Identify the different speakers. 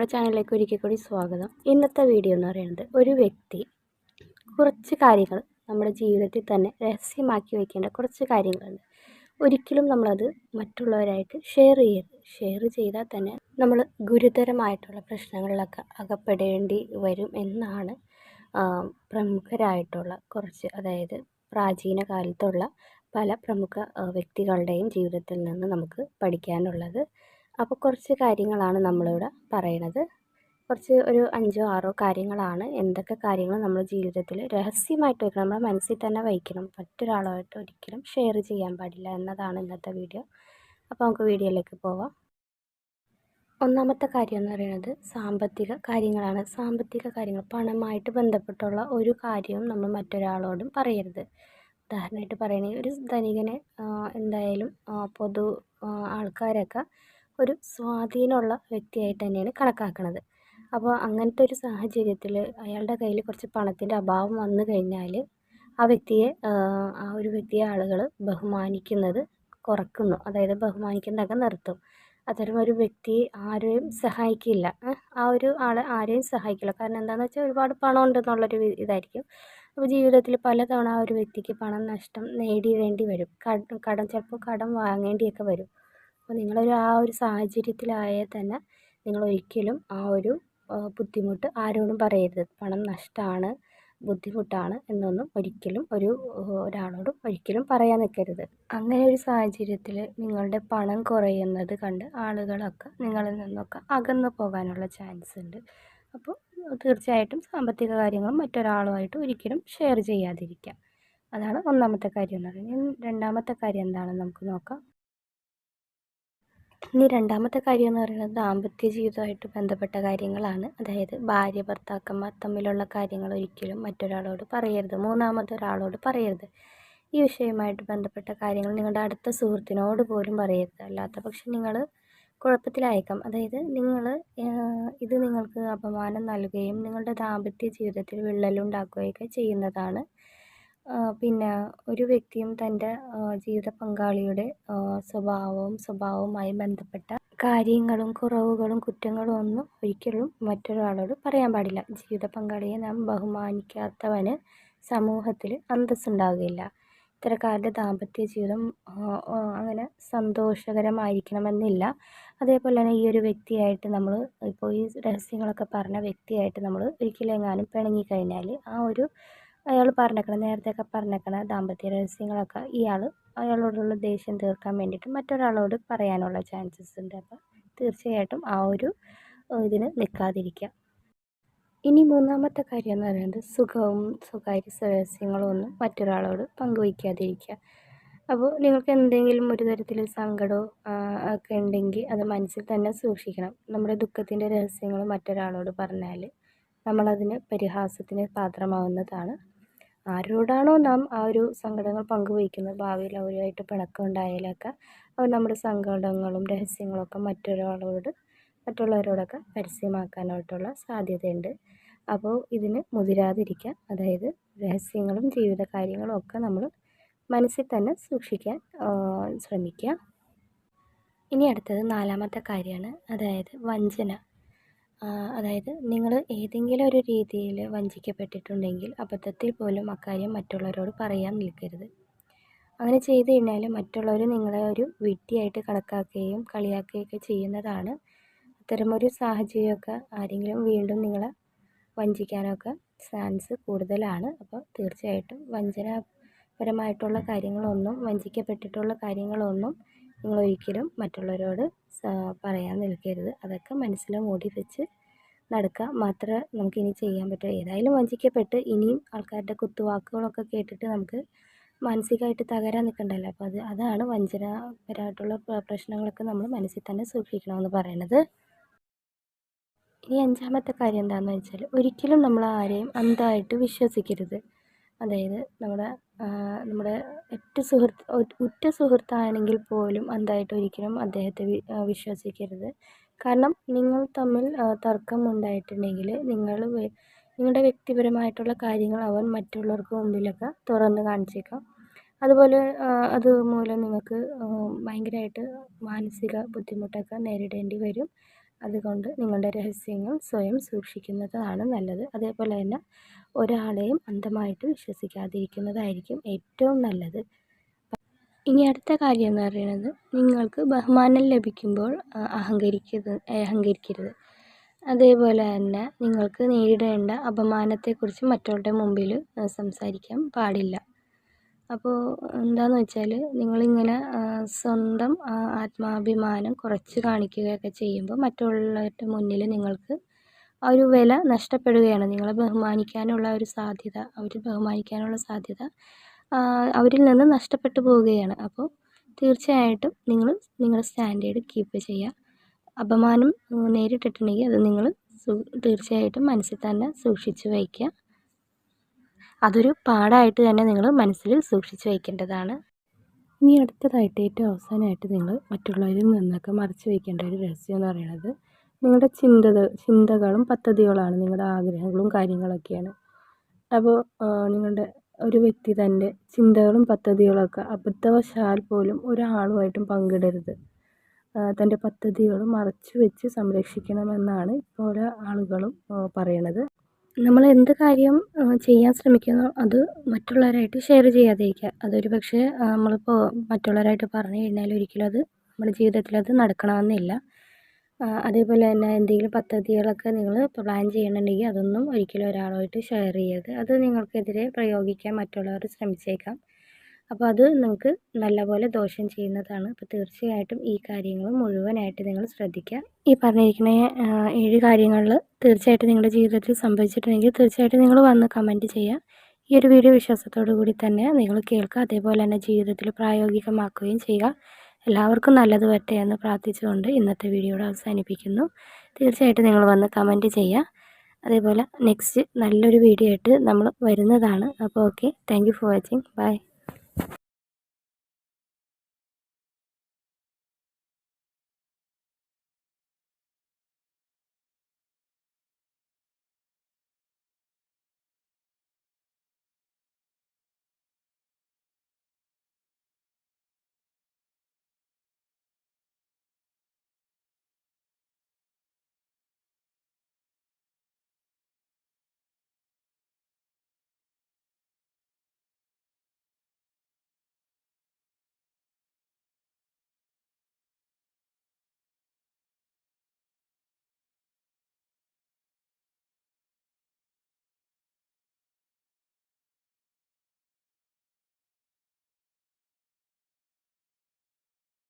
Speaker 1: നമ്മുടെ ചാനലിലേക്ക് ഒരിക്കൽ കൂടി സ്വാഗതം. ഇന്നത്തെ വീഡിയോ എന്ന് പറയുന്നത് ഒരു വ്യക്തി കുറച്ച് കാര്യങ്ങൾ നമ്മുടെ ജീവിതത്തിൽ തന്നെ രഹസ്യമാക്കി വയ്ക്കേണ്ട കുറച്ച് കാര്യങ്ങളുണ്ട്. ഒരിക്കലും നമ്മളത് മറ്റുള്ളവരായിട്ട് ഷെയർ ചെയ്യരുത്. ഷെയർ ചെയ്താൽ തന്നെ നമ്മൾ ഗുരുതരമായിട്ടുള്ള പ്രശ്നങ്ങളിലൊക്കെ അകപ്പെടേണ്ടി വരും എന്നാണ് പ്രമുഖരായിട്ടുള്ള കുറച്ച് അതായത് പ്രാചീന കാലത്തുള്ള പല പ്രമുഖ വ്യക്തികളുടെയും ജീവിതത്തിൽ നിന്ന് നമുക്ക് പഠിക്കാനുള്ളത്. അപ്പോൾ കുറച്ച് കാര്യങ്ങളാണ് നമ്മളിവിടെ പറയണത്. കുറച്ച് ഒരു അഞ്ചോ ആറോ കാര്യങ്ങളാണ്. എന്തൊക്കെ കാര്യങ്ങൾ നമ്മൾ ജീവിതത്തിൽ രഹസ്യമായിട്ട് വയ്ക്കണം നമ്മുടെ മനസ്സിൽ തന്നെ വയ്ക്കണം. മറ്റൊരാളുമായിട്ട് ഒരിക്കലും ഷെയർ ചെയ്യാൻ പാടില്ല എന്നതാണ് ഇന്നത്തെ വീഡിയോ അപ്പോൾ നമുക്ക് വീഡിയോയിലേക്ക് പോവാം. ഒന്നാമത്തെ കാര്യം എന്ന് പറയുന്നത് സാമ്പത്തിക കാര്യങ്ങളാണ്. സാമ്പത്തിക കാര്യങ്ങൾ പണമായിട്ട് ബന്ധപ്പെട്ടുള്ള ഒരു കാര്യവും നമ്മൾ മറ്റൊരാളോടും പറയരുത്. ഉദാഹരണമായിട്ട് പറയണെങ്കിൽ ഒരു ധനികനെ എന്തായാലും പൊതു ആൾക്കാരൊക്കെ ഒരു സ്വാധീനമുള്ള വ്യക്തിയായിട്ട് തന്നെയാണ് കണക്കാക്കുന്നത് അപ്പോൾ അങ്ങനത്തെ ഒരു സാഹചര്യത്തിൽ അയാളുടെ കയ്യിൽ കുറച്ച് പണത്തിന്റെ അഭാവം വന്നു കഴിഞ്ഞാൽ ആ വ്യക്തിയെ ആ ഒരു വ്യക്തിയെ ആളുകൾ ബഹുമാനിക്കുന്നത് കുറക്കുന്നു. അതായത് ബഹുമാനിക്കുന്നതൊക്കെ നിർത്തും. അത്തരം ഒരു വ്യക്തി ആരെയും സഹായിക്കില്ല. ആ ഒരു ആൾ ആരെയും സഹായിക്കില്ല. കാരണം എന്താണെന്ന് വെച്ചാൽ ഒരുപാട് പണം ഉണ്ടെന്നുള്ളൊരു ഇതായിരിക്കും. അപ്പോൾ ജീവിതത്തിൽ പലതവണ ആ ഒരു വ്യക്തിക്ക് പണം നഷ്ടം നേടിയിടേണ്ടി വരും. കടം ചിലപ്പോൾ കടം വാങ്ങേണ്ടിയൊക്കെ വരും. അപ്പോൾ നിങ്ങളൊരു ആ ഒരു സാഹചര്യത്തിലായാൽ തന്നെ നിങ്ങൾ ഒരിക്കലും ആ ഒരു ബുദ്ധിമുട്ട് ആരോടും പറയരുത്. പണം നഷ്ടമാണ് ബുദ്ധിമുട്ടാണ് എന്നൊന്നും ഒരിക്കലും ഒരു ഒരാളോടും ഒരിക്കലും പറയാൻ നിൽക്കരുത്. അങ്ങനെ ഒരു സാഹചര്യത്തിൽ നിങ്ങളുടെ പണം കുറയുന്നത് കണ്ട് ആളുകളൊക്കെ നിങ്ങളിൽ നിന്നൊക്കെ അകന്നു പോകാനുള്ള ചാൻസ് ഉണ്ട്. അപ്പോൾ തീർച്ചയായിട്ടും സാമ്പത്തിക കാര്യങ്ങളും മറ്റൊരാളുമായിട്ട് ഒരിക്കലും ഷെയർ ചെയ്യാതിരിക്കുക അതാണ് ഒന്നാമത്തെ കാര്യം എന്ന് പറയുന്നത്. രണ്ടാമത്തെ കാര്യം എന്താണെന്ന് നമുക്ക് നോക്കാം. ഇനി രണ്ടാമത്തെ കാര്യം എന്ന് പറയുന്നത് ദാമ്പത്യ ജീവിതമായിട്ട് ബന്ധപ്പെട്ട കാര്യങ്ങളാണ്. അതായത് ഭാര്യ ഭർത്താക്കന്മാർ തമ്മിലുള്ള കാര്യങ്ങൾ ഒരിക്കലും മറ്റൊരാളോട് പറയരുത്. മൂന്നാമതൊരാളോട് പറയരുത്. ഈ വിഷയവുമായിട്ട് ബന്ധപ്പെട്ട കാര്യങ്ങൾ നിങ്ങളുടെ അടുത്ത സുഹൃത്തിനോട് പോലും പറയരുത്. അല്ലാത്ത പക്ഷം നിങ്ങൾ കുഴപ്പത്തിലായേക്കാം. അതായത് നിങ്ങൾ ഇത് നിങ്ങൾക്ക് അപമാനം നൽകുകയും നിങ്ങളുടെ ദാമ്പത്യ ജീവിതത്തിൽ വിള്ളലുണ്ടാക്കുകയൊക്കെ ചെയ്യുന്നതാണ് പിന്നെ ഒരു വ്യക്തിയും തന്റെ ജീവിത പങ്കാളിയുടെ സ്വഭാവവും സ്വഭാവവുമായി ബന്ധപ്പെട്ട കാര്യങ്ങളും കുറവുകളും കുറ്റങ്ങളും ഒന്നും ഒരിക്കലും മറ്റൊരാളോട് പറയാൻ പാടില്ല. ജീവിത പങ്കാളിയെ നാം ബഹുമാനിക്കാത്തവന് സമൂഹത്തിൽ അന്തസ്സുണ്ടാവുകയില്ല ഇത്തരക്കാരുടെ ദാമ്പത്യ ജീവിതം അങ്ങനെ സന്തോഷകരമായിരിക്കണമെന്നില്ല. അതേപോലെ തന്നെ ഈ ഒരു വ്യക്തിയായിട്ട് നമ്മൾ ഇപ്പോൾ ഈ രഹസ്യങ്ങളൊക്കെ പറഞ്ഞ വ്യക്തിയായിട്ട് നമ്മൾ ഒരിക്കലും പിണങ്ങി കഴിഞ്ഞാൽ ആ ഒരു അയാൾ പറഞ്ഞേക്കണ നേരത്തെയൊക്കെ പറഞ്ഞേക്കണ ദാമ്പത്യ രഹസ്യങ്ങളൊക്കെ ഇയാൾ അയാളോടുള്ള ദേഷ്യം തീർക്കാൻ വേണ്ടിയിട്ട് മറ്റൊരാളോട് പറയാനുള്ള ചാൻസസ് ഉണ്ട്. അപ്പോൾ തീർച്ചയായിട്ടും ആ ഒരു ഇതിന് നിൽക്കാതിരിക്കുക ഇനി മൂന്നാമത്തെ കാര്യം എന്ന് പറയുന്നത് സുഖവും സ്വകാര്യ രഹസ്യങ്ങളും ഒന്നും മറ്റൊരാളോട് പങ്കുവയ്ക്കാതിരിക്കുക അപ്പോൾ നിങ്ങൾക്ക് എന്തെങ്കിലും ഒരു തരത്തിൽ സങ്കടമോ ഒക്കെ ഉണ്ടെങ്കിൽ അത് മനസ്സിൽ തന്നെ സൂക്ഷിക്കണം. നമ്മുടെ ദുഃഖത്തിന്റെ രഹസ്യങ്ങൾ മറ്റൊരാളോട് പറഞ്ഞാൽ നമ്മളതിന് പരിഹാസത്തിന് പാത്രമാവുന്നതാണ് ആരോടാണോ നാം ആ ഒരു സങ്കടങ്ങൾ പങ്കുവയ്ക്കുന്നത് ഭാവിയിൽ അവരുമായിട്ട് പിണക്കം ഉണ്ടായാലൊക്കെ അവർ നമ്മുടെ സങ്കടങ്ങളും രഹസ്യങ്ങളൊക്കെ മറ്റൊരാളോട് മറ്റുള്ളവരോടൊക്കെ പരസ്യമാക്കാനായിട്ടുള്ള സാധ്യതയുണ്ട്. അപ്പോൾ ഇതിന് മുതിരാതിരിക്കാൻ അതായത് രഹസ്യങ്ങളും ജീവിത കാര്യങ്ങളും ഒക്കെ നമ്മൾ മനസ്സിൽ തന്നെ സൂക്ഷിക്കാൻ ശ്രമിക്കുക. ഇനി അടുത്തത് നാലാമത്തെ കാര്യമാണ്. അതായത് വഞ്ചന. അതായത് നിങ്ങൾ ഏതെങ്കിലും ഒരു രീതിയിൽ വഞ്ചിക്കപ്പെട്ടിട്ടുണ്ടെങ്കിൽ അബദ്ധത്തിൽ പോലും അക്കാര്യം മറ്റുള്ളവരോട് പറയാൻ നിൽക്കരുത്. അങ്ങനെ ചെയ്ത് കഴിഞ്ഞാൽ മറ്റുള്ളവർ നിങ്ങളെ ഒരു വിഡ്ഢിയായിട്ട് കണക്കാക്കുകയും കളിയാക്കുകയൊക്കെ ചെയ്യുന്നതാണ് അത്തരമൊരു സാഹചര്യമൊക്കെ ആരെങ്കിലും വീണ്ടും നിങ്ങളെ വഞ്ചിക്കാനൊക്കെ ചാൻസ് കൂടുതലാണ്. അപ്പോൾ തീർച്ചയായിട്ടും വഞ്ചനാപരമായിട്ടുള്ള കാര്യങ്ങളൊന്നും വഞ്ചിക്കപ്പെട്ടിട്ടുള്ള കാര്യങ്ങളൊന്നും നിങ്ങളൊരിക്കലും മറ്റുള്ളവരോട് പറയാൻ നിൽക്കരുത്. അതൊക്കെ മനസ്സിൽ മൂടി വെച്ച് നടക്കുക. മാത്രമേ നമുക്കിനി ചെയ്യാൻ പറ്റൂ. ഏതായാലും വഞ്ചിക്കപ്പെട്ട് ഇനിയും ആൾക്കാരുടെ കുത്തുവാക്കുകളൊക്കെ കേട്ടിട്ട് നമുക്ക് മാനസികമായിട്ട് തകരാൻ നിൽക്കണ്ടല്ലോ. അപ്പോൾ അത് അതാണ് വഞ്ചനപരമായിട്ടുള്ള പ്രശ്നങ്ങളൊക്കെ നമ്മൾ മനസ്സിൽ തന്നെ സൂക്ഷിക്കണമെന്ന് പറയണത്. ഇനി അഞ്ചാമത്തെ കാര്യം എന്താണെന്ന് വെച്ചാൽ ഒരിക്കലും നമ്മൾ ആരെയും അന്ധമായിട്ട് വിശ്വസിക്കരുത്. അതായത് നമ്മുടെ നമ്മുടെ ഉറ്റ സുഹൃത്ത് ഉറ്റ സുഹൃത്താണെങ്കിൽ പോലും അന്ധമായിട്ട് ഒരിക്കലും അദ്ദേഹത്തെ വിശ്വസിക്കരുത്. കാരണം നിങ്ങൾ തമ്മിൽ തർക്കം ഉണ്ടായിട്ടുണ്ടെങ്കിൽ നിങ്ങൾ നിങ്ങളുടെ വ്യക്തിപരമായിട്ടുള്ള കാര്യങ്ങൾ അവൻ മറ്റുള്ളവർക്ക് മുമ്പിലൊക്കെ തുറന്ന് കാണിച്ചേക്കാം. അതുപോലെ അതുമൂലം നിങ്ങൾക്ക് ഭയങ്കരമായിട്ട് മാനസിക ബുദ്ധിമുട്ടൊക്കെ നേരിടേണ്ടി വരും. അതുകൊണ്ട് നിങ്ങളുടെ രഹസ്യങ്ങൾ സ്വയം സൂക്ഷിക്കുന്നതാണ് നല്ലത്. അതേപോലെ തന്നെ ഒരാളെയും അന്ധമായിട്ട് വിശ്വസിക്കാതിരിക്കുന്നതായിരിക്കും ഏറ്റവും നല്ലത്. ഇനി അടുത്ത കാര്യം എന്ന് പറയുന്നത് നിങ്ങൾക്ക് ബഹുമാനം ലഭിക്കുമ്പോൾ അഹങ്കരിക്കരുത് അഹങ്കരിക്കരുത്. അതേപോലെ തന്നെ നിങ്ങൾക്ക് നേരിടേണ്ട അപമാനത്തെക്കുറിച്ച് മറ്റുള്ളവരുടെ മുമ്പിൽ സംസാരിക്കാൻ പാടില്ല. അപ്പോൾ എന്താണെന്ന് വെച്ചാൽ നിങ്ങളിങ്ങനെ സ്വന്തം ആത്മാഭിമാനം കുറച്ച് കാണിക്കുകയൊക്കെ ചെയ്യുമ്പോൾ മറ്റുള്ളവരുടെ മുന്നിൽ നിങ്ങൾക്ക് ആ ഒരു വില നഷ്ടപ്പെടുകയാണ്. നിങ്ങളെ ബഹുമാനിക്കാനുള്ള ഒരു സാധ്യത അവർ ബഹുമാനിക്കാനുള്ള സാധ്യത അവരിൽ നിന്ന് നഷ്ടപ്പെട്ടു പോവുകയാണ്. അപ്പോൾ തീർച്ചയായിട്ടും നിങ്ങൾ നിങ്ങളുടെ സ്റ്റാൻഡേർഡ് കീപ്പ് ചെയ്യുക. അപമാനം നേരിട്ടിട്ടുണ്ടെങ്കിൽ അത് നിങ്ങൾ തീർച്ചയായിട്ടും മനസ്സിൽ തന്നെ സൂക്ഷിച്ചു വയ്ക്കുക. അതൊരു പാടായിട്ട് തന്നെ നിങ്ങൾ മനസ്സിൽ സൂക്ഷിച്ച് വയ്ക്കേണ്ടതാണ് ഇനി അടുത്തതായിട്ട് ഏറ്റവും അവസാനമായിട്ട് നിങ്ങൾ മറ്റുള്ളവരിൽ നിന്നൊക്കെ മറച്ചു വയ്ക്കേണ്ട ഒരു രഹസ്യം എന്ന് പറയുന്നത് നിങ്ങളുടെ ചിന്തകൾ ചിന്തകളും പദ്ധതികളാണ് നിങ്ങളുടെ ആഗ്രഹങ്ങളും കാര്യങ്ങളൊക്കെയാണ്. അപ്പോൾ നിങ്ങളുടെ ഒരു വ്യക്തി തന്റെ ചിന്തകളും പദ്ധതികളൊക്കെ അബദ്ധവശാൽ പോലും ഒരാളുമായിട്ടും പങ്കിടരുത്. തന്റെ പദ്ധതികൾ മറച്ചു വെച്ച് സംരക്ഷിക്കണമെന്നാണ് ഇപ്പോൾ ആളുകളും പറയണത്. നമ്മൾ എന്ത് കാര്യം ചെയ്യാൻ ശ്രമിക്കുന്നോ അത് മറ്റുള്ളവരായിട്ട് ഷെയർ ചെയ്യാതിരിക്കുക. അതൊരു പക്ഷേ നമ്മളിപ്പോൾ മറ്റുള്ളവരായിട്ട് പറഞ്ഞു കഴിഞ്ഞാൽ ഒരിക്കലും അത് നമ്മുടെ ജീവിതത്തിൽ അത് നടക്കണമെന്നില്ല. അതേപോലെ തന്നെ എന്തെങ്കിലും പദ്ധതികളൊക്കെ നിങ്ങൾ പ്ലാൻ ചെയ്യണമെന്നുണ്ടെങ്കിൽ അതൊന്നും ഒരിക്കലും ഒരാളുമായിട്ട് ഷെയർ ചെയ്യരുത്. അത് നിങ്ങൾക്കെതിരെ പ്രയോഗിക്കാൻ മറ്റുള്ളവർ ശ്രമിച്ചേക്കാം. അപ്പോൾ അത് നമുക്ക് നല്ലപോലെ ദോഷം ചെയ്യുന്നതാണ്. അപ്പോൾ തീർച്ചയായിട്ടും ഈ കാര്യങ്ങൾ മുഴുവനായിട്ട് നിങ്ങൾ ശ്രദ്ധിക്കുക. ഈ പറഞ്ഞിരിക്കുന്ന ഏഴ് കാര്യങ്ങളിൽ തീർച്ചയായിട്ടും നിങ്ങളുടെ ജീവിതത്തിൽ സംഭവിച്ചിട്ടുണ്ടെങ്കിൽ തീർച്ചയായിട്ടും നിങ്ങൾ വന്ന് കമന്റ് ചെയ്യുക. ഈ ഒരു വീഡിയോ വിശ്വാസത്തോടു കൂടി തന്നെ നിങ്ങൾ കേൾക്കുക. അതേപോലെ തന്നെ ജീവിതത്തിൽ പ്രായോഗികമാക്കുകയും ചെയ്യുക. എല്ലാവർക്കും നല്ലത് വരട്ടെ എന്ന് പ്രാർത്ഥിച്ചുകൊണ്ട് ഇന്നത്തെ വീഡിയോയുടെ അവസാനിപ്പിക്കുന്നു. തീർച്ചയായിട്ടും നിങ്ങൾ വന്ന് കമന്റ് ചെയ്യുക. അതേപോലെ നെക്സ്റ്റ് നല്ലൊരു വീഡിയോ ആയിട്ട് നമ്മൾ വരുന്നതാണ്. അപ്പോൾ okay thank for watching bye